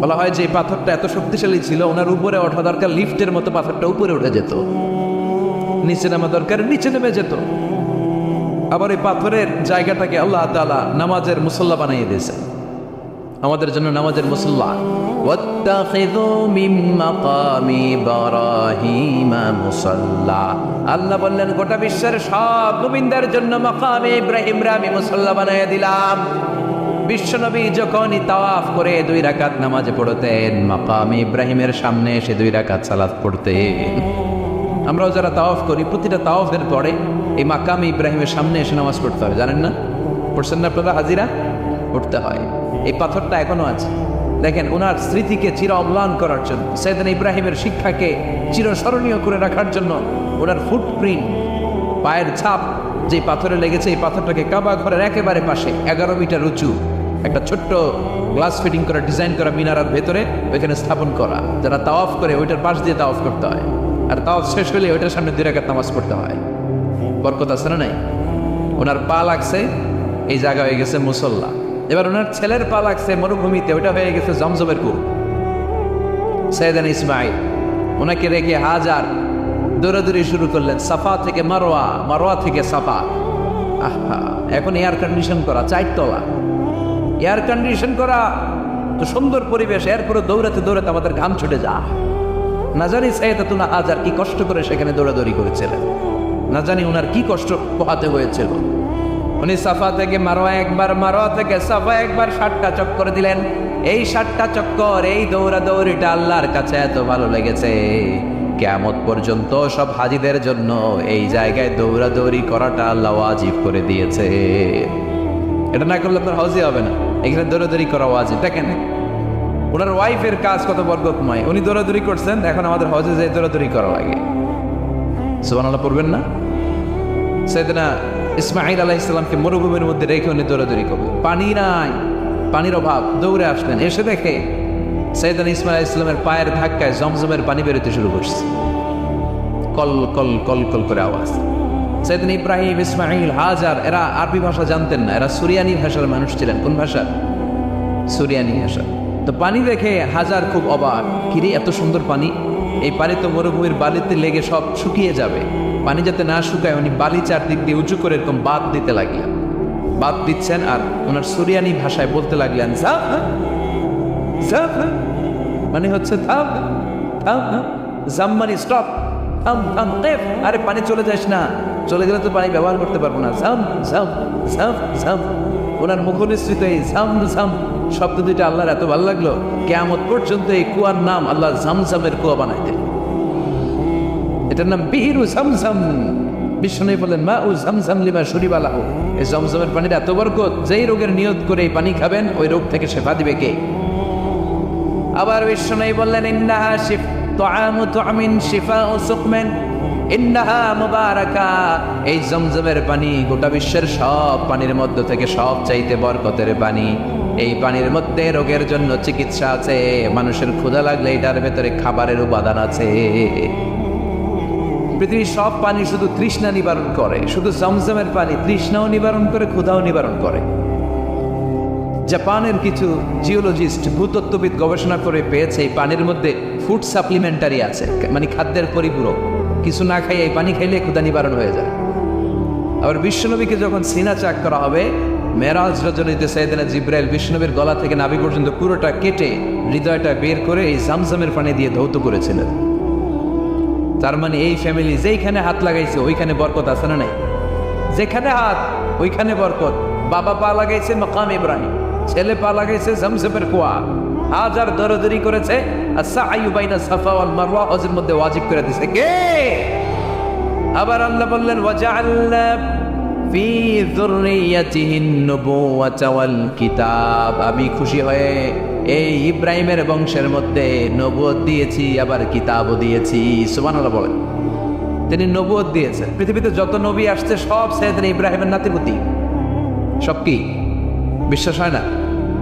বলা হয় যে পাথরটা এত শক্তিশালী ছিল, ওনার উপরে ওঠা দরকার, লিফটের মতো পাথরটা উপরে উঠে যেত। নিচে নামা দরকার, নিচে নেমে যেত। আবার এই পাথরের জায়গাটাকে আল্লাহ তালা নামাজের মুসল্লা বানিয়ে দিয়েছে আমাদের জন্য নামাজের মুসল্লা। আল্লাহ বললেন, গোটা বিশ্বের সব গোবিন্দের জন্য মকামে ইব্রাহিম রামি মুসল্লা বানিয়ে দিলাম। বিশ্বনবী যখনই তাওয়াফ করে দুই রাকাত নামাজে পড়তেন, মাকামে ইব্রাহিমের সামনে এসে দুই রাকাত সালাত পড়তেন। আমরাও যারা তাওয়াফ করি, প্রতিটা তাওয়াফের পরে এই মাকামে ইব্রাহিমের সামনে এসে নামাজ পড়তে হবে জানেন না? পড়ছেন না আপনারা? হাজিরা? পড়তে হয়। এই পাথরটা এখনও আছে। দেখেন, ওনার স্মৃতিকে চির অম্লান করার জন্য, সৈয়দান ইব্রাহিমের শিক্ষাকে চিরস্মরণীয় করে রাখার জন্য ওনার ফুটপ্রিন্ট পায়ের ছাপ যে পাথরে লেগেছে, এই পাথরটাকে কাবা ঘরের একেবারে পাশে, এগারো মিটার উঁচু একটা ছোট্ট গ্লাস ফিটিং করা ডিজাইন করা মিনারার ভেতরে ওইখানে স্থাপন করা, যারা তাওয়াফ করে ওইটার পাশ দিয়ে তাওয়াফ করতে হয়। আর তাওয়াফ শেষ হলে ওইটার সামনে দুই রাকাত নামাজ পড়তে হয়। বরকত আছে না নাই? ওনার পা লাগছে, এই জায়গা হয়ে গেছে মুসল্লা। এবার ওনার ছেলের পা লাগছে মরুভূমিতে ওটা হয়ে গেছে জমজমের কূপ সৈয়দান ইসমাইল, ওনাকে রেখে হাজার দৌড়াদৌড়ি শুরু করলেন, সাফা থেকে মারোয়া মারোয়া থেকে সাফা। আহা, এখন এয়ার কন্ডিশন করা, চারতলা। এয়ার কন্ডিশন করা তো সুন্দর পরিবেশ এরপরে দৌড়াতে দৌড়াতে আমাদের ঘাম ছুটে যা না জানি সাইয়েদাতুনা হাজার কি কষ্ট করে সেখানে দৌড়াদৌড়ি করেছিলেন না জানি ওনার কি কষ্ট পোহাতে হয়েছিল। উনি সাফা থেকে মারোয়া একবার মারোয়া থেকে সাফা, একবার ষাটটা চক্কর দিলেন। এই ষাটটা চক্কর, এই দৌড়াদৌড়িটা আল্লাহর কাছে এত ভালো লেগেছে। কেমত পর্যন্ত সব হাজিদের জন্য এই জায়গায় দৌড়াদৌড়ি করাটা আল্লাহ ওয়াজিব করে দিয়েছে। এটা না করলে আপনার হজই হবে না। এখানে দৌড়াদৌড়ি করা ওয়াজিব। দেখেন, ওনার ওয়াইফের কাজ কত বরকতময়। উনি দৌড়াদৌড়ি করছেন, এখন আমাদের হজে যে দৌড়াদৌড়ি করা লাগে। সুবান আল্লাহ পড়বেন না? সেদিনা ইসমাইল আলাহ ইসলামকে মরুভূমির মধ্যে রেখে উনি দৌড়াদৌড়ি করবে। পানি নাই, পানির অভাব। দৌড়ে আসলেন, এসে দেখে সৈয়দান ইসমাইল ইসলামের পায়ের ধাক্কায় জমজমের পানি বেরোতে শুরু করছে। কল কল কল কল করে আওয়াজ। সৈয়দিন ইব্রাহিম ইসমাইল হাজার, এরা আরবি ভাষা জানতেন না। এরা সুরিয়ানি ভাষার মানুষ ছিলেন। কোন ভাষা? সুরিয়ানি ভাষা। তো পানি দেখে হাজার খুব অবাক। কিরে এত সুন্দর পানি? এই পানি তো মরুভূমির বালিতে লেগে সব শুকিয়ে যাবে। পানি যাতে না শুকায়, উনি বালি চারদিক দিয়ে উঁচু করে এরকম বাদ দিতে লাগলেন। বাদ দিচ্ছেন আর ওনার সুরিয়ানি ভাষায় বলতে লাগলেন মানে হচ্ছে, থাম থাম জাম মানে স্টপ আরে পানি চলে যাস না। চলে গেলে তো পানি ব্যবহার করতে পারব না। জাম জাম জাম জাম ওনার মুখনিসৃত এই জাম জাম শব্দ দুইটা আল্লাহর এত ভালো লাগল কেমন পর্যন্ত এই কুয়ার নাম আল্লাহ জামজামের কুয়া বানাই দেন এটার নাম বিহিরু জামজাম বিষ্ণু বলেন মা ও জামজাম লিমা এই পানির এত বরকত, যেই রোগের নিয়ত করে এই পানি খাবেন, ওই রোগ থেকে শেফা দিবে কে? আবার বিষ্ণু বললেন, ইন্নাহা শিফ তোয়ামু তোয়ামিন শিফা ও সুকমেন। এই জমজমের পানি গোটা বিশ্বের সব পানির মধ্য থেকে সব চাইতে বরকতের পানি। এই পানির মধ্যে রোগের জন্য চিকিৎসা আছে, মানুষের ক্ষুধা লাগলে এটার ভেতরে খাবারের উপাদান আছে। পৃথিবীর সব পানি শুধু তৃষ্ণা নিবারণ করে, শুধু জমজমের পানি তৃষ্ণাও নিবারণ করে, ক্ষুধাও নিবারণ করে। জাপানের কিছু জিওলজিস্ট ভূতত্ত্ববিদ গবেষণা করে পেয়েছে, এই পানির মধ্যে ফুড সাপ্লিমেন্টারি আছে মানে খাদ্যের পরিপূরক। কিছু না খাই এই পানি খাইলে ক্ষুধা নিবারণ হয়ে যায়। আবার বিশ্বনবীকে যখন সিনা চাক করা হবে, মেরাজ রজনীতে সাইদিনা জিব্রাইল বিষ্ণবীর গলা থেকে নাভি পর্যন্ত পুরোটা কেটে হৃদয়টা বের করে এই জামজামের পানি দিয়ে ধৌত করেছিলেন। তার মানে এই ফ্যামিলি যেইখানে হাত লাগাইছে, ওইখানে বরকত আছে না নাই? যেখানে হাত, ওইখানে বরকত। বাবা পা লাগাইছে মকাম ইব্রাহিম, ছেলে পা লাগাইছে জমজমের কুয়া হাজার দরদরি করেছে, আর সাআইয়ু বাইনা সাফা ওয়াল মারওয়া হজের মধ্যে ওয়াজিব করে দিছে। কে? আবার আল্লাহ বললেন, ওয়াজআলনা ফি যুররিয়াতিহিন নবুওয়াতা ওয়াল আমি খুশি হয়ে এই ইব্রাহিমের বংশের মধ্যে নবুয়ত দিয়েছি, আবার কিতাবও দিয়েছি। সুবহানাল্লাহ বলেন। তিনি নবুয়ত দিয়েছেন। পৃথিবীতে যত নবী আসছে, সব সৈয়দিন ইব্রাহিমের নাতিপুতি সব কি? বিশ্বাস হয় না?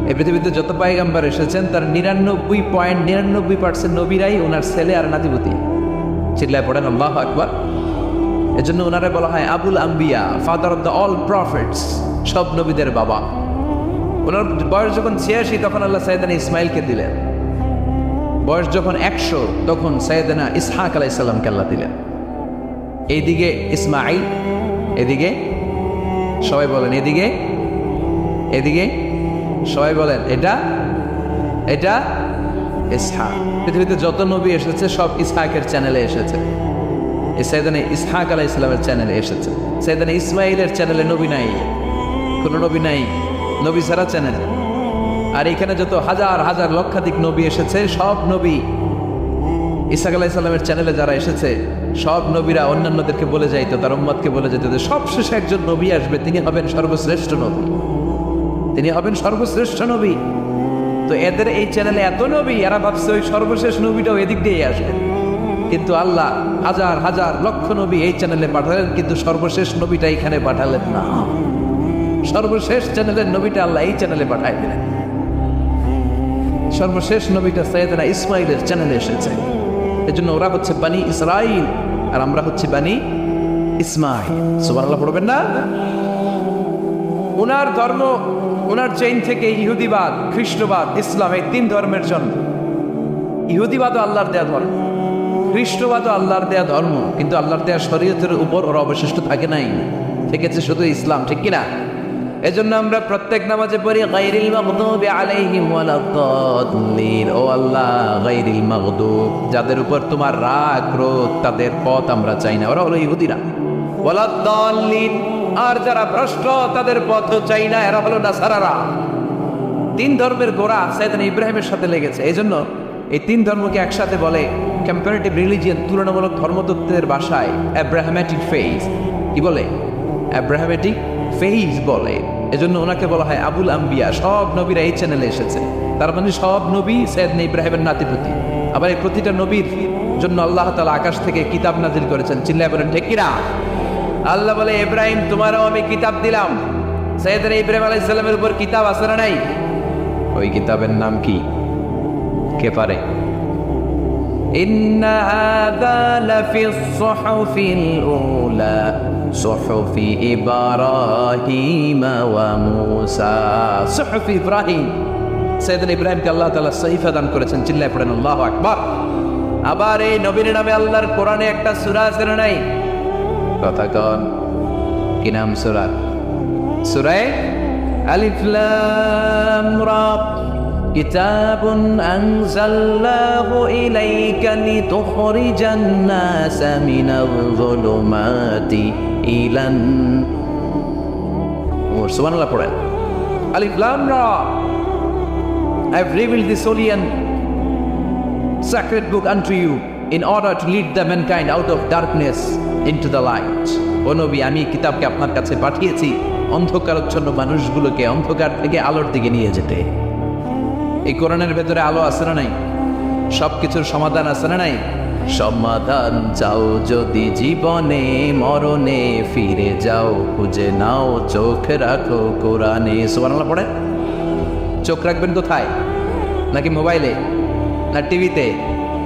এই পৃথিবীতে যত পায়গাম্বার এসেছেন, তার নিরানব্বই পয়েন্ট নিরানব্বই পার্সেন্ট নবীরাই ওনার ছেলে আর নাতিপুতি। চিল্লায় পড়েন, আল্লাহ আকবার। এজন্য ওনারা বলা হয় আবুল আম্বিয়া father of the all prophets সব নবীদের বাবা। ওনার বয়স যখন ছিয়াশি, তখন আল্লাহ সাইদান ইসমাইলকে দিলেন। বয়স যখন একশো, তখন সৈয়দনা ইসহাক আলাইসাল্লামকে আল্লাহ দিলেন। এইদিকে ইসমাইল এদিকে সবাই বলেন, এদিকে এদিকে সবাই বলেন, এটা? এটা? ইসহাক। পৃথিবীতে যত নবী এসেছে, সব ইসহাকের চ্যানেলে এসেছে। এই সৈয়দানে ইসহাক আলাহ ইসলামের চ্যানেলে এসেছে। সৈয়দানে ইসমাইলের চ্যানেলে নবী নাই। কোনো নবী নাই। নবী ছাড়া চ্যানেল আর এখানে যত হাজার হাজার, লক্ষাধিক নবী এসেছে, সব নবী ইসাক আলাহ ইসলামের চ্যানেলে যারা এসেছে, সব নবীরা অন্যান্যদেরকে বলে যাইতো, তার উম্মতকে বলে যেত যে সবশেষে একজন নবী আসবে, তিনি হবেন সর্বশ্রেষ্ঠ নবী। তিনি হবেন সর্বশ্রেষ্ঠ নবী। তো এদের এই চ্যানেলে এত নবী, এরা ভাবছে ওই সর্বশেষ নবীটাও এদিক দিয়েই আসবে। কিন্তু আল্লাহ হাজার হাজার লক্ষ নবী এই চ্যানেলে পাঠালেন, কিন্তু সর্বশেষ নবীটা এখানে পাঠালেন না। সর্বশেষ চ্যানেলের নবীটা আল্লাহ এই চ্যানেলে পাঠাই দিলেন। সর্বশেষ নবীটা সৈয়দনা ইসমাইলের চ্যানেলে এসেছে। এজন্য ওরা হচ্ছে বানি ইসরাইল, আর আমরা হচ্ছে বানি ইসমাইল। সুবহানাল্লাহ, পড়বেন না? ওনার ধর্ম ওনার চেইন থেকে ইহুদিবাদ, খ্রিস্টবাদ, ইসলাম এই তিন ধর্মের জন্ম। ইহুদিবাদও আল্লাহর দেয়া ধর্ম, খ্রিস্টবাদও আল্লাহর দেয়া ধর্ম, কিন্তু আল্লাহর দেয়া শরীয়তের উপর ওরা অবশিষ্ট থাকে নাই। থেকেছে শুধু ইসলাম, ঠিক কিনা? এজন্য আমরা প্রত্যেক নামাজে পড়ি গাইরিল মাগদুবি আলাইহিম ওয়ালাদ-দাল্লিন ও আল্লাহ গাইরিল মাগদুব। যাদের উপর তোমার রাগ, ক্রোধ, তাদের পথ আমরা চাই না। ওরা হলো ইহুদিরা। ওয়ালাদ-দাল্লিন আর যারা ভ্রষ্ট, তাদের পথ চাই না, এরা হলো নাসারারা। তিন ধর্মের গোড়া সাইদান ইব্রাহিমের সাথে লেগেছে। এই জন্য এই তিন ধর্মকে একসাথে বলে কম্পারেটিভ রিলিজিয়ান তুলনামূলক ধর্মতত্ত্বের ভাষায় অ্যাব্রাহামেটিক ফেইজ কি বলে? অ্যাব্রাহামেটিক ফেইজ বলে। এজন্য ওনাকে বলা হয় আবুল আম্বিয়া। সব নবীরা এই চ্যানেলে এসেছে। তার মানে সব নবী সৈয়দ ইব্রাহিমের নাতিপতি। আবার এই প্রতিটা নবীর জন্য আল্লাহ তালা আকাশ থেকে কিতাব নাজিল করেছেন। চিল্লায় বলেন কিনা আল্লাহ বলে, ইব্রাহিম, তোমারও আমি কিতাব দিলাম। সৈয়দরা ইব্রাহিম আলাই ইসলামের উপর কিতাব আছে না নাই? ওই কিতাবের নাম কি? কে পারে? লাফি আল্লাহ করেছেন। আবার এই নবীন নামে আল্লাহর কোরআনে একটা সূরা আছে না নাই? কথা কন কি নাম সূরা সূরায়ে আলিফ লাম রা كتاب أنزلناه إليك لتخرج الناس من الظلمات إلى النور سبحان الله পড়েন আলিফ লাম রা I have revealed this holy and sacred book unto you In order to lead the mankind out of darkness into the light. ও নবী, আমি কিতাবকে আপনার কাছে পাঠিয়েছি। অন্ধকারচ্ছন্ন মানুষগুলোকে অন্ধকার থেকে আলোর দিকে নিয়ে যেতে। এই কোরআনের ভেতরে আলো আছে না নাই? সব কিছুর সমাধান আছে না নাই? সমাধান চাও যদি জীবনে, মরণে ফিরে যাও, খুঁজে নাও, চোখ রাখো কোরআনে। সুবহানাল্লাহ পড়ে চোখ রাখবেন কোথায়? নাকি মোবাইলে? না টিভিতে?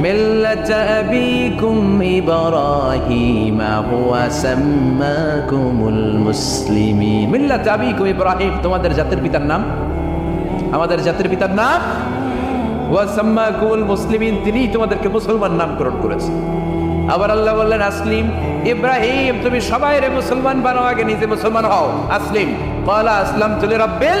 ملة أبيكم إبراهيم هو سماكم المسلمين ملة أبيكم إبراهيم তোমাদের জাতির পিতার নাম আমাদের জাতির পিতার নাম ওয়াসাম্মাকুল মুসলিমিন তিনি তোমাদেরকে মুসলমান নামকরণ করেছে আবার আল্লাহ বললেন আসলিম ইব্রাহিম তুমি সবাই রে মুসলমান বানাও আগে নিজে মুসলমান হও আসলিম কলা আসলাম তুলি রব্বিল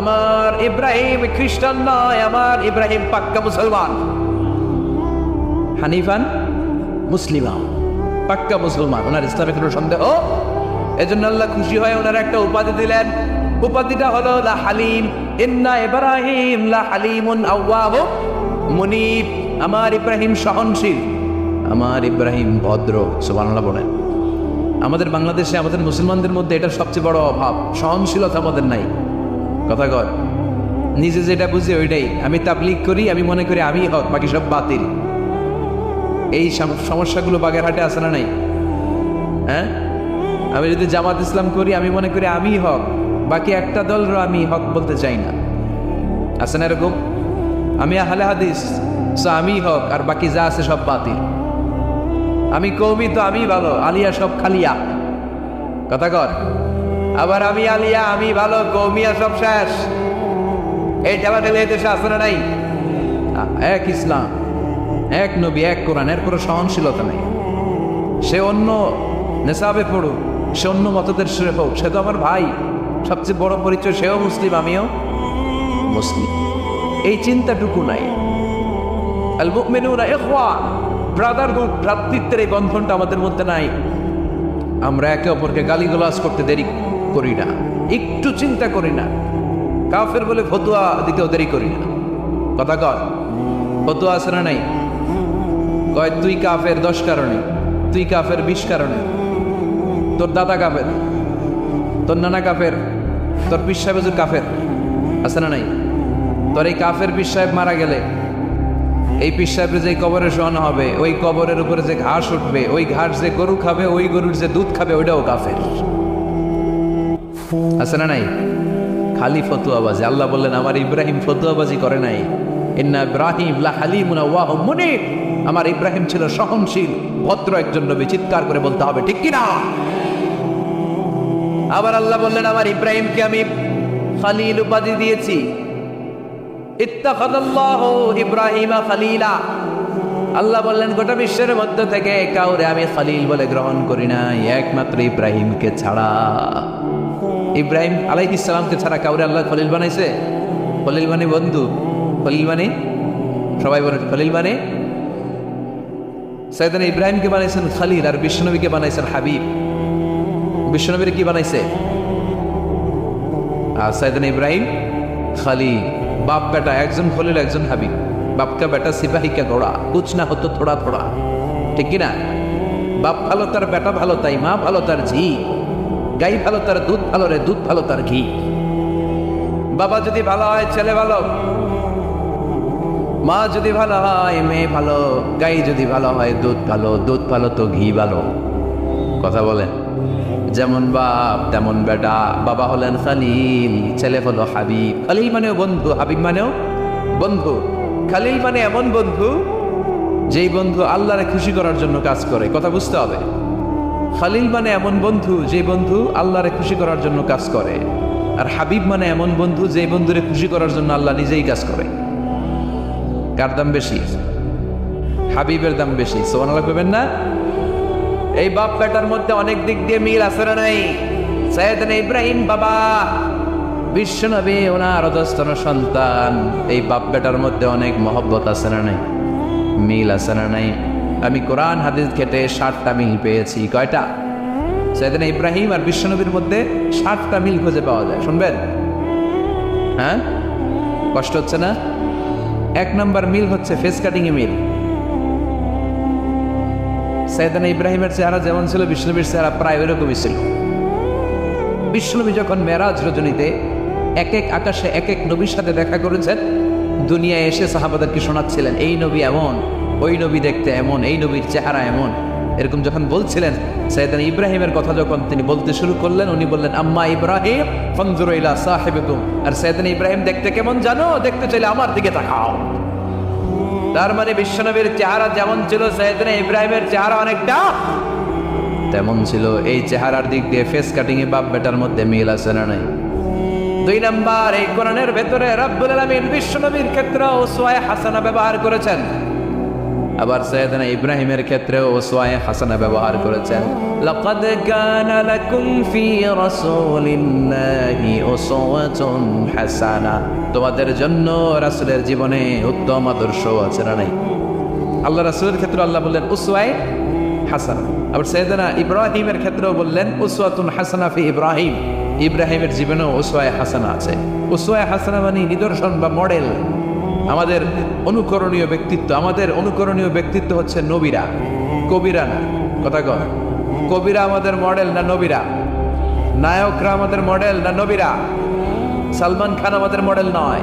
আমার ইব্রাহিম খ্রিস্টান নয়, আমার ইব্রাহিম পাক্কা মুসলমান। হানিফান মুসলিমা, পাক্কা মুসলমান। ওনার ইসলামে কোনো সন্দেহ? এজন্য আল্লাহ খুশি হয়ে ওনার একটা উপাধি দিলেন। উপাধিটা হলো, লা হালিম, ইন্না ইব্রাহিম লা হালিমুন আওয়াহ মুনিব। আমার ইব্রাহিম সহনশীল, আমার ইব্রাহিম ভদ্র, সুবহানাল্লাহ বলেন। আমাদের বাংলাদেশে আমাদের মুসলমানদের মধ্যে এটা সবচেয়ে বড় অভাব, সহনশীলতা আমাদের নাই। কথা কর নিজে যেটা বুঝি ওইটাই। আমি তাবলিগ করি, আমি মনে করি আমি হক, বাকি সব বাতিল। এই সম- সমস্যাগুলো বাগেরহাটে আছে না নাই? হ্যাঁ? আমি যদি জামাত ইসলাম করি, আমি মনে করি আমি হক, বাকি একটা দলরও আমি হক বলতে চাই না। আছে না এরকম? আমি আহলে হাদিস so আমি হক, আর বাকি যা আছে সব বাতিল। আমি কৌমি তো আমি ভালো, আলিয়া সব খালিয়া। কথা কর আবার আমি আলিয়া, আমি ভালো কৌমিয়া সব শেষ। এই জামাতে এই দেশে না নাই? এক ইসলাম, এক নবী, এক কোরআন, এর কোনো সহনশীলতা নেই। সে অন্য নেশাবে পড়ুক, সে অন্য মতদের সে হোক, সে তো আমার ভাই। সবচেয়ে বড় পরিচয়, সেও মুসলিম, আমিও মুসলিম। এই চিন্তাটুকু নাই। ব্রাদারহুড ভ্রাতৃত্বের এই বন্ধনটা আমাদের মধ্যে নাই। আমরা একে অপরকে গালিগালাজ করতে দেরি করি না, একটু চিন্তা করি না। কাফের বলে ফতুয়া দিতেও দেরি করি না। কথা কর ফতুয়া আছে না নাই? কয়, তুই কাফের দশ কারণে, তুই কাফের বিশ কারণে। তোর দাদা কাফের, তোর নানা কাফের, তোর পিস সাহেব কাফের, আছে না নাই? তোর এই কাফের পিস সাহেব মারা গেলে, এই পিস সাহেবের যে কবরে শোয়ানো হবে, ওই কবরের উপরে যে ঘাস উঠবে, ওই ঘাস যে গরু খাবে, ওই গরুর যে দুধ খাবে, ওইটাও কাফের। আছে না নাই? খালি ফতুয়াবাজি আল্লাহ বললেন, আমার ইব্রাহিম ফতুয়াবাজি করে নাই। ইন্না ইব্রাহিম মুনিব। আমার ইব্রাহিম ছিল সহনশীল, ভদ্র একজন নবী। চিৎকার করে বলতে হবে, ঠিক কিনা? আবার আল্লাহ বললেন, আমার ইব্রাহিমকে আমি খালিল উপাধি দিয়েছি। ইব্রাহিমা খালিলা। আল্লাহ বললেন, গোটা বিশ্বের মধ্য থেকে কাউরে আমি খালিল বলে গ্রহণ করি নাই। একমাত্র ইব্রাহিমকে ছাড়া। ইব্রাহিম আলাইহ ইসলামকে ছাড়া কাউরে আল্লাহ খলিল বানাইছে? খলিল মানে বন্ধু। খলিল মানে সবাই বলে, খলিল মানে সৈয়দান ইব্রাহিমকে বানাইছেন খালিল আর বিশ্বনবীকে বানাইছেন হাবিব। বিশ্বনবীর কি বানাইছে? আর সৈয়দান ইব্রাহিম, খালিল। বাপ বেটা, একজন খলিল, একজন হাবিব। বাপকা বেটা সিপাহী কে ঘোড়া কুছ না হতো থোড়া থোড়া। ঠিক কি না বাপ ভালো, তার বেটা ভালো, তাই মা ভালো, তার ঝি। গাই ভালো তার, দুধ ভালো রে, দুধ ভালো তার ঘি। বাবা যদি ভালো হয়, ছেলে ভালো। মা যদি ভালো হয়, মেয়ে ভালো। গাই যদি ভালো হয়, দুধ ভালো। দুধ ভালো তো ঘি ভালো। কথা বলেন। যেমন বাপ, তেমন বেটা। বাবা হলেন খালিল, ছেলে হলো হাবিব। খালিল মানেও বন্ধু, হাবিব মানেও বন্ধু। খালিল মানে এমন বন্ধু, যেই বন্ধু আল্লাহরে খুশি করার জন্য কাজ করে। কথা বুঝতে হবে। খালিল মানে এমন বন্ধু যে বন্ধু আল্লাহরে খুশি করার জন্য কাজ করে। আর হাবিব মানে এমন বন্ধু যে বন্ধুরে খুশি করার জন্য আল্লাহ নিজেই কাজ করে। কার দাম বেশি? হাবিবের দাম বেশি। সোমান আল্লাহ করবেন না? এই বাপ বেটার মধ্যে অনেক দিক দিয়ে মিল আছে না নাই? সৈয়দনা ইব্রাহিম বাবা, বিশ্বনবী, ওনার অধস্তন সন্তান। এই বাপ বেটার মধ্যে অনেক মহব্বত আছে না নাই? মিল আছে না নাই? আমি কোরআন, হাদিস ঘেটে ষাটটা মিল পেয়েছি। কয়টা? সৈয়দনা ইব্রাহিম আর বিশ্বনবীর মধ্যে ষাটটা মিল খুঁজে পাওয়া যায়। শুনবেন? হ্যাঁ? কষ্ট হচ্ছে না? এক নম্বর মিল হচ্ছে ফেস কাটিং এ মিল। সৈয়দানা ইব্রাহিমের চেহারা যেমন ছিল বিষ্ণুবীর চেহারা প্রায় ওইরকমই ছিল। বিষ্ণুবী যখন মেরাজ রজনীতে এক এক আকাশে এক এক নবীর সাথে দেখা করেছেন দুনিয়ায় এসে সাহাবাদেরকে শোনাচ্ছিলেন, এই নবী এমন, ওই নবী দেখতে এমন, এই নবীর চেহারা এমন। এরকম যখন বলছিলেন সৈয়দান ইব্রাহিমের কথা যখন তিনি বলতে শুরু করলেন, উনি বললেন, আম্মা ইব্রাহিম ফঞ্জুর ইলা সাহেবেকুম। আর সৈয়দান ইব্রাহিম, দেখতে কেমন জানো? দেখতে চাইলে আমার দিকে তাকাও। তার মানে বিশ্বনবীর চেহারা যেমন ছিল সৈয়দনা ইব্রাহিমের চেহারা অনেকটা তেমন ছিল। এই চেহারার দিক দিয়ে ফেস কাটিং এ বাপ বেটার মধ্যে মিল আছে না নাই? দুই নাম্বার এই কোরআনের ভেতরে রাব্বুল আলামিন বিশ্বনবীর ক্ষেত্রে ওসওয়ায়ে হাসানা ব্যবহার করেছেন। আবার সৈয়দনা ইব্রাহিমের ক্ষেত্রে ওসওয়ায়ে হাসানা ব্যবহার করেছেন। লাকাদ কানা লাকুম ফি রাসূলিল্লাহি উসওয়াতুন হাসানা। তোমাদের জন্য রাসূলের জীবনে উত্তম আদর্শ আছে না নাই? আল্লাহ রাসূলের ক্ষেত্রে আল্লাহ বললেন উসওয়ায়ে হাসানা। আবার সৈয়দনা ইব্রাহিমের ক্ষেত্রেও বললেন, উসওয়াতুন হাসানা ফি ইব্রাহিম। ইব্রাহিমের জীবনেও উসওয়ায়ে হাসানা আছে। উসওয়ায়ে হাসানা মানে নিদর্শন বা মডেল। আমাদের অনুকরণীয় ব্যক্তিত্ব, আমাদের অনুকরণীয় ব্যক্তিত্ব হচ্ছে নবীরা, কবিরা না। কথা কর কবিরা আমাদের মডেল না নবীরা? নায়করা আমাদের মডেল না নবীরা? সালমান খান আমাদের মডেল নয়,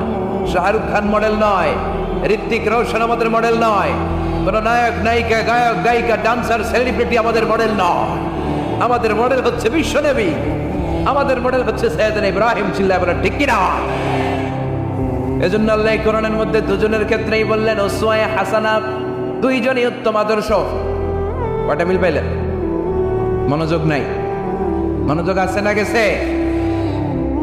শাহরুখ খান মডেল নয় ঋত্বিক রোশন আমাদের মডেল নয়। কোন নায়ক নায়িকা গায়ক, গায়িকা ডান্সার সেলিব্রিটি আমাদের মডেল নয়। আমাদের মডেল হচ্ছে বিশ্বনবী। আমাদের মডেল হচ্ছে সৈয়দনা ইব্রাহিম চিল্লা বলে, ঠিক কিনা? এজন্য আল্লাহ কোরআনের মধ্যে দুজনের ক্ষেত্রেই বললেন, ওসওয়ায়ে হাসানা দুইজনই উত্তম আদর্শ। কয়টা মিল পাইলেন? মনোযোগ নাই। মনোযোগ আছে না গেছে?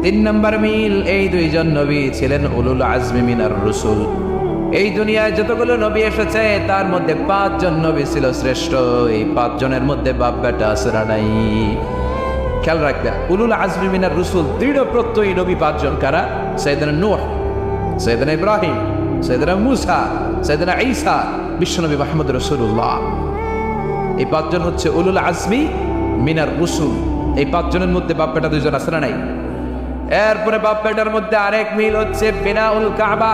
তিন নম্বর মিল, এই দুইজন নবী ছিলেন উলুল আজমি মিনার রসুল। এই দুনিয়ায় যতগুলো নবী এসেছে, তার মধ্যে পাঁচজন নবী ছিল শ্রেষ্ঠ। এই পাঁচজনের মধ্যে বাপ বেটা আসরা নাই। খেয়াল রাখবে, উলুল আজমি মিনার রসুল দৃঢ় প্রত্যয়ী নবী পাঁচজন কারা? সৈয়দনা নূহ সৈয়দনা ইব্রাহিম সৈয়দনা মুসা সৈয়দনা ঈসা বিশ্বনবী মাহমুদ রসুল্লাহ এই পাঁচজন হচ্ছে উলুল আজমি মিনার রুসুল। এই পাঁচজনের মধ্যে বাপ বেটা দুইজন না নাই। এরপরে বাপ বেটার মধ্যে আরেক মিল হচ্ছে বিনাউল কাবা।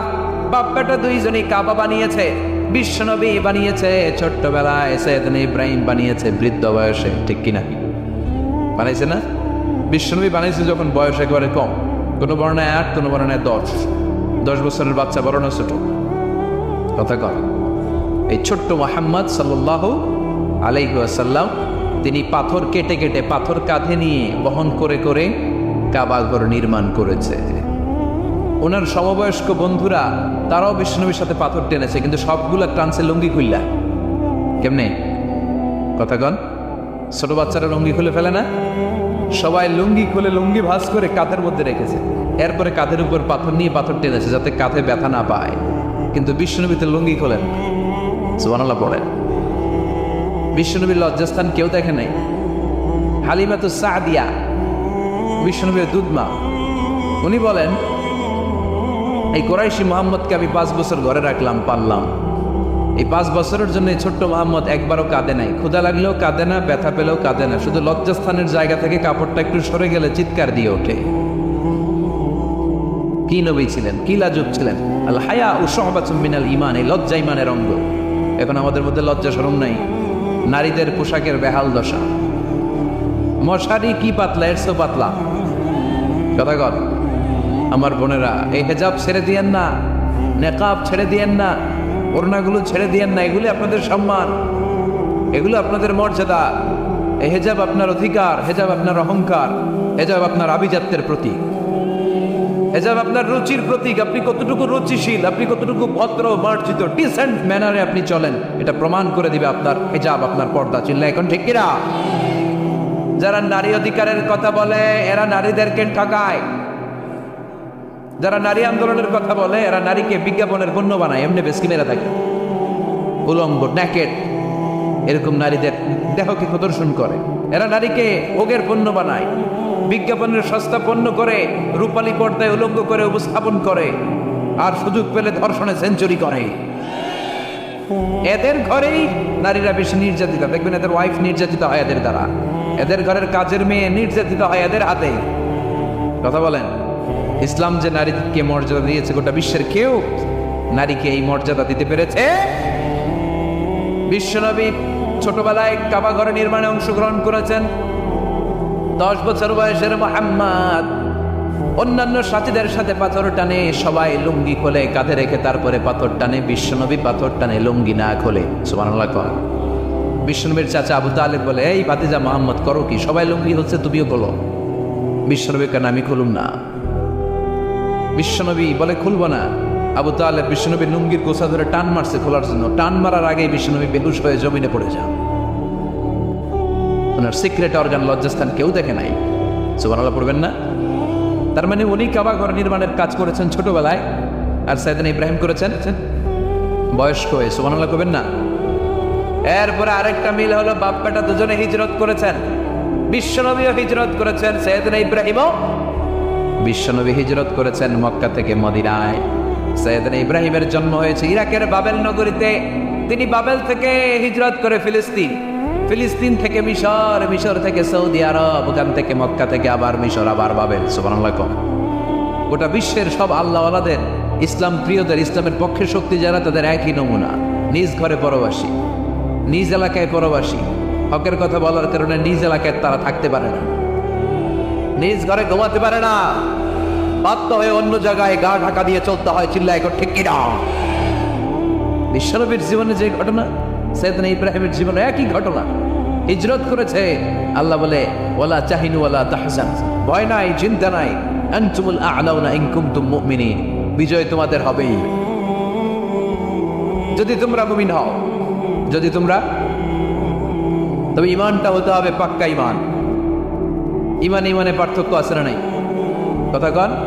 বাপ বেটা দুইজনই কাবা বানিয়েছে, বিশ্বনবী বানিয়েছে, ছোট্টবেলায় সৈয়দনা ইব্রাহিম বানিয়েছে বৃদ্ধ বয়সে, ঠিক কিনা? বানাইছে না? বিশ্বনবী বানাইছে যখন বয়স একেবারে কম। কোনো বর্ণায় আট, কোনো বর্ণায় দশ। দশ বছরের বাচ্চা বড় না ছোট? কথা কর এই ছোট্ট মোহাম্মদ সাল্লাহ আলাইসাল্লাম তিনি পাথর কেটে কেটে পাথর কাঁধে নিয়ে বহন করে করে কাবাঘর নির্মাণ করেছে। ওনার সমবয়স্ক বন্ধুরা, তারাও বিষ্ণুনবীর সাথে পাথর টেনেছে, কিন্তু সবগুলা টানছে লুঙ্গি খুললা কেমনে? কথা কন। ছোট বাচ্চারা লুঙ্গি খুলে ফেলে না? সবাই লুঙ্গি খুলে লুঙ্গি ভাঁজ করে কাঁধের মধ্যে রেখেছে। এরপরে কাঁধের উপর পাথর নিয়ে পাথর টেনেছে যাতে কাঁধে ব্যথা না পায়। কিন্তু বিষ্ণুনবীতে লুঙ্গি খোলেন সুবানাল্লাহ পড়েন। বিষ্ণুনবীর লজ্জাস্থান কেউ দেখে নাই। হালিমা তো সাদিয়া বিষ্ণুনবীর দুধমা। উনি বলেন এই কোরাইশি মোহাম্মদকে আমি পাঁচ বছর ঘরে রাখলাম পারলাম এই পাঁচ বছরের জন্য এই ছোট্ট মোহাম্মদ একবারও কাঁদে নাই। ক্ষুদা লাগলেও কাঁদে না, ব্যথা পেলেও কাঁদে না। শুধু লজ্জাস্থানের জায়গা থেকে কাপড়টা একটু সরে গেলে চিৎকার দিয়ে ওঠে। কি নবী ছিলেন, কি লাজুক ছিলেন? আল হায়া মিনাল ইমান এই লজ্জা ইমানের অঙ্গ। এখন আমাদের মধ্যে লজ্জা সরম নাই। নারীদের পোশাকের বেহাল দশা। মশারি কি পাতলা এর পাতলা। কথা কর আমার বোনেরা, এই হেজাব ছেড়ে দিয়েন না, নেকাব ছেড়ে দিয়েন না, ওড়নাগুলো ছেড়ে দিয়েন না, এগুলি আপনাদের সম্মান, এগুলো আপনাদের মর্যাদা। এই হেজাব আপনার অধিকার, হেজাব আপনার অহংকার, হেজাব আপনার আভিজাত্যের প্রতীক। হেজাব আপনার রুচির প্রতীক, আপনি কতটুকু রুচিশীল, আপনি কতটুকু ভদ্র, মার্জিত ডিসেন্ট ম্যানারে আপনি চলেন, এটা প্রমাণ করে দিবে আপনার হেজাব, আপনার পর্দা, চিল্লা, এখন ঠিক কিনা যারা নারী অধিকারের কথা বলে, এরা নারীদেরকে ঠকায়। যারা নারী আন্দোলনের কথা বলে, এরা নারীকে বিজ্ঞাপনের পণ্য বানায়, এমনি বেশকি মেরা থাকে। উলঙ্গ ন্যাকেট এরকম নারীদের দেহকে প্রদর্শন করে। এরা নারীকে ভোগের পণ্য বানায়, বিজ্ঞাপনের সস্তা পণ্য করে, রূপালী পর্দায় উলঙ্গ করে উপস্থাপন করে, আর সুযোগ পেলে ধর্ষণে সেঞ্চুরি করে। এদের ঘরেই নারীরা বেশি নির্যাতিত, দেখবেন এদের ওয়াইফ নির্যাতিত হয় এদের দ্বারা। এদের ঘরের কাজের মেয়ে নির্যাতিত হয় এদের হাতে। কথা বলেন। ইসলাম যে নারীকে মর্যাদা দিয়েছে, গোটা বিশ্বের কেউ নারীকে এই মর্যাদা দিতে পেরেছে? বিশ্বনবী ছোটবেলায় কাবা ঘর নির্মাণে অংশগ্রহণ করেছেন। দশ বছর বয়সের মোহাম্মদ, অন্যান্য সাথীদের সাথে পাথর টানে সবাই লুঙ্গি খোলে, কাঁধে রেখে তারপরে পাথর টানে। বিশ্বনবী পাথর টানে, লুঙ্গি না খোলে। সুবহানাল্লাহ কর। বিশ্বনবীর চাচা আবু তালেব বলে, এই ভাতিজা মোহাম্মদ, করো কি? সবাই লুঙ্গি হচ্ছে, তুমিও খোলো। বিশ্বনবী কেন, আমি খুলুম না। বিশ্বনবী বলে, খুলব না। আবু তাহলে বিশ্বনবী লুঙ্গির গোসা ধরে টান মারছে খোলার জন্য। টান মারার আগেই বিশ্বনবী বেহুশ হয়ে জমিনে পড়ে যান। ওনার সিক্রেট অর্গান লজ্জাস্থান কেউ দেখে নাই। সুবহানাল্লাহ, পড়বেন না? তার মানে উনি কাবা ঘর নির্মাণের কাজ করেছেন ছোটবেলায়, আর সাইদান ইব্রাহিম করেছেন? বয়স্ক হয়ে, সুবহানাল্লাহ করবেন না? এরপরে আরেকটা মিল হলো বাপ বেটা দুজনে হিজরত করেছেন। বিশ্বনবীও হিজরত করেছেন সৈয়দিন ইব্রাহিমও বিশ্বনবী হিজরত করেছেন মক্কা থেকে মদিনায়। সৈয়দিন ইব্রাহিমের জন্ম হয়েছে ইরাকের বাবেল নগরীতে। তিনি বাবেল থেকে হিজরত করে ফিলিস্তিন। ফিলিস্তিন থেকে মিশর মিশর থেকে সৌদি আরব, ওখান থেকে মক্কা থেকে আবার মিশর, আবার বাবেল। সুবহানাল্লাহ গোটা বিশ্বের সব আল্লাহওয়ালাদের, ইসলাম প্রিয়দের, ইসলামের পক্ষে শক্তি যারা, তাদের একই নমুনা। নিজ ঘরে পরবাসী, নিজ এলাকায় পরবাসী। হকের কথা বলার কারণে নিজ এলাকায় তারা থাকতে পারে না। নিজ ঘরে ঘুমাতে পারে না। বাধ্য হয়ে অন্য জায়গায় গা ঢাকা দিয়ে চলতে হয় চিল্লায় কর, ঠিক কিনা? বিশ্বনবীর জীবনে যে ঘটনা, সৈয়দন ইব্রাহিমের জীবনে একই ঘটনা। হিজরত করেছে, আল্লাহ বলে ওলা চাহিনু ওলা তাহজান। ভয় নাই, চিন্তা নাই। বিজয় তোমাদের হবেই। যদি তোমরা মুমিন হও, যদি তোমরা, তবে ইমানটা হতে হবে পাক্কা ইমান। ইমান ইমানে পার্থক্য আছে না নাই? কথা কন।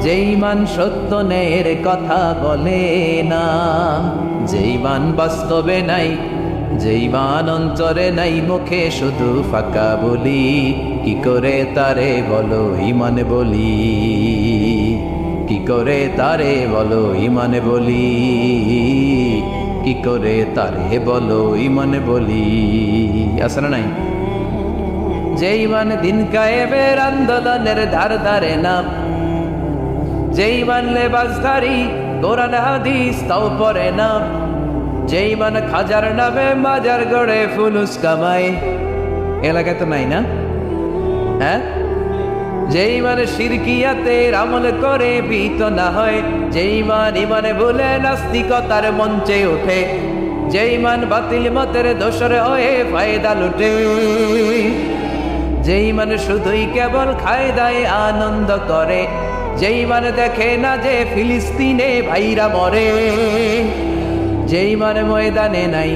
যেই মান সত্য নের কথা বলে না, যেই মান বাস্তবে নাই, যেই মান অন্তরে নাই, মুখে শুধু ফাঁকা বলি, কি করে তারে বলো ইমান বলি? কি করে তারে বলো ইমানে বলি? কি করে তারে বলো ইমানে বলি? না নাই? যেই মান দিন কায়েবের আন্দোলনের ধার ধারে নাম যেই মান লেবাসধারী কোরআন, হাদিস, তাও পরে না। যেই মান খাজার নামে মাজার গড়ে ফুলুস কামায় এলাকায় তো নাই না? হ্যাঁ? যেই মানে সিরকিয়াতে আমল করে ভীত না হয়, যেই মান ইমানে ভুলে নাস্তিকতার মঞ্চে ওঠে, যেই মান বাতিল মতের দোসর হয়ে ফায়দা লুটে। যেই মানে শুধুই কেবল খায় দায় আনন্দ করে যেই মানে দেখে না যে ফিলিস্তিনে ভাইরা মরে যেই মানে ময়দানে নাই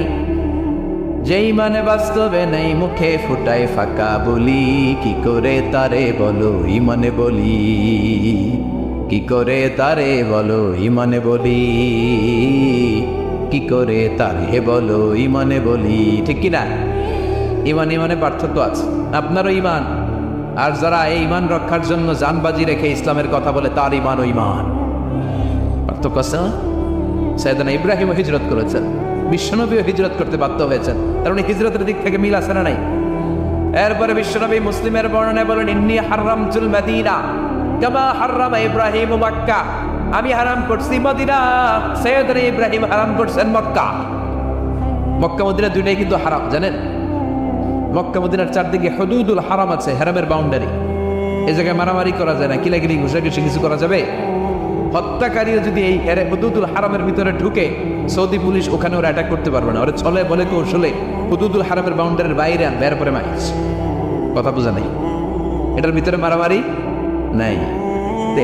যেই মানে বাস্তবে নেই, মুখে ফুটায় ফাঁকা বলি, কি করে তারে বলো, ইমানে বলি? কি করে তারে বলো, ইমানে বলি? কি করে তারে বলো, ইমানে বলি? ঠিক কি না ইমান ইমানে পার্থক্য আছে। আপনারও ইমান। আর যারা এই ইমান রক্ষার জন্য জানবাজি রেখে ইসলামের কথা বলে, তার ইমান ও ইমান। ইব্রাহিম হিজরত করেছেন। বিশ্বনবীও হিজরত করতে বাধ্য হয়েছেন। কারণ হিজরতের দিক থেকে মিল আছে না নাই? এরপরে বিশ্বনবী মুসলিমের বর্ণনায় বলেন, ইন্নি হারাম চুল মদিনা, কামা হারাম ইব্রাহিম মক্কা। আমি হারাম করছি মদিনা। সৈয়দনা ইব্রাহিম হারাম করছেন মক্কা। মক্কা মদিনা দুইটাই কিন্তু হারাম, জানেন? মক্কা মদিনার চারদিকে হদুদুল হারাম আছে, হারামের বাউন্ডারি এই জায়গায় মারামারি করা যায় না কিলাকিলি ঘুষাঘুষি কিছু করা যাবে? হত্যাকারীও যদি এই হুদুদুল হারামের ভিতরে ঢুকে, সৌদি পুলিশ ওখানে ওরা অ্যাটাক করতে পারবে না। ওরা চলে বলে কৌশলে হুদুদুল হারামের বাউন্ডারির বাইরে আনবে এরপরে মাইস কথা বোঝা নেই। এটার ভিতরে মারামারি নাই।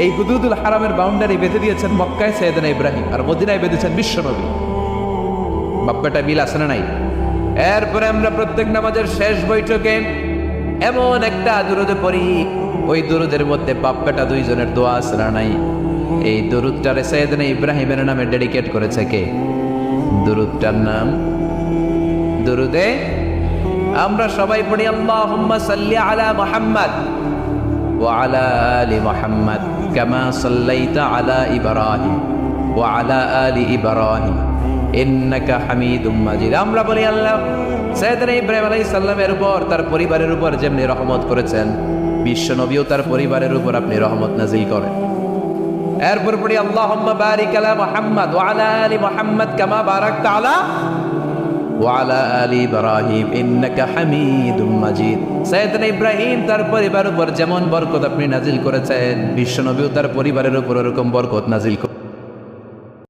এই হুদুদুল হারামের বাউন্ডারি বেঁধে দিয়েছেন মক্কায় সৈয়দনা ইব্রাহিম, আর মদিনায় বেঁধেছেন বিশ্বনবী। বাপ্পাটা মিল আছে না নাই? এরপরে আমরা প্রত্যেক নামাজের শেষ বৈঠকে এমন একটা দুরুদে পড়ি, ওই দুরুদের মধ্যে বাপ্পাটা দুইজনের দোয়া না নাই? এই দুরুদটারে সৈয়দনা ইব্রাহিমের নামে ডেডিকেট করেছে কে? দুরুদটার নাম? দুরুদে? আমরা সবাই পড়ি, আল্লাহুম্মা সাল্লি আলা মুহাম্মদ ওয়া আলা আলি মুহাম্মদ কামা সাল্লাইতা আলা ইব্রাহিম ওয়া আলা আলি ইব্রাহিম। ইন্নাকা হামিদুম মাজিদ। আমরা বলি, আল্লাহ ইব্রাহিম আলাইহিস সালামের উপর, তার পরিবারের উপর যেমনি রহমত করেছেন, বিশ্ব নবীও তার পরিবারের উপর আপনি রহমত নাজিল করেন। এরপর পড়ি, আল্লাহুম্মা বারিক আলা মুহাম্মদ ওয়া আলা আলি মুহাম্মদ কামা বারাকতা আলা ওয়ালা ইব্রাহিম, ইন্নাকা হামিদুম মাজিদ। সাইয়েদনা ইব্রাহিম তার পরিবার উপর যেমন বরকত আপনি নাজিল করেছেন, বিশ্ব বিশ্বনবীও তার পরিবারের উপর এরকম বরকত নাজিল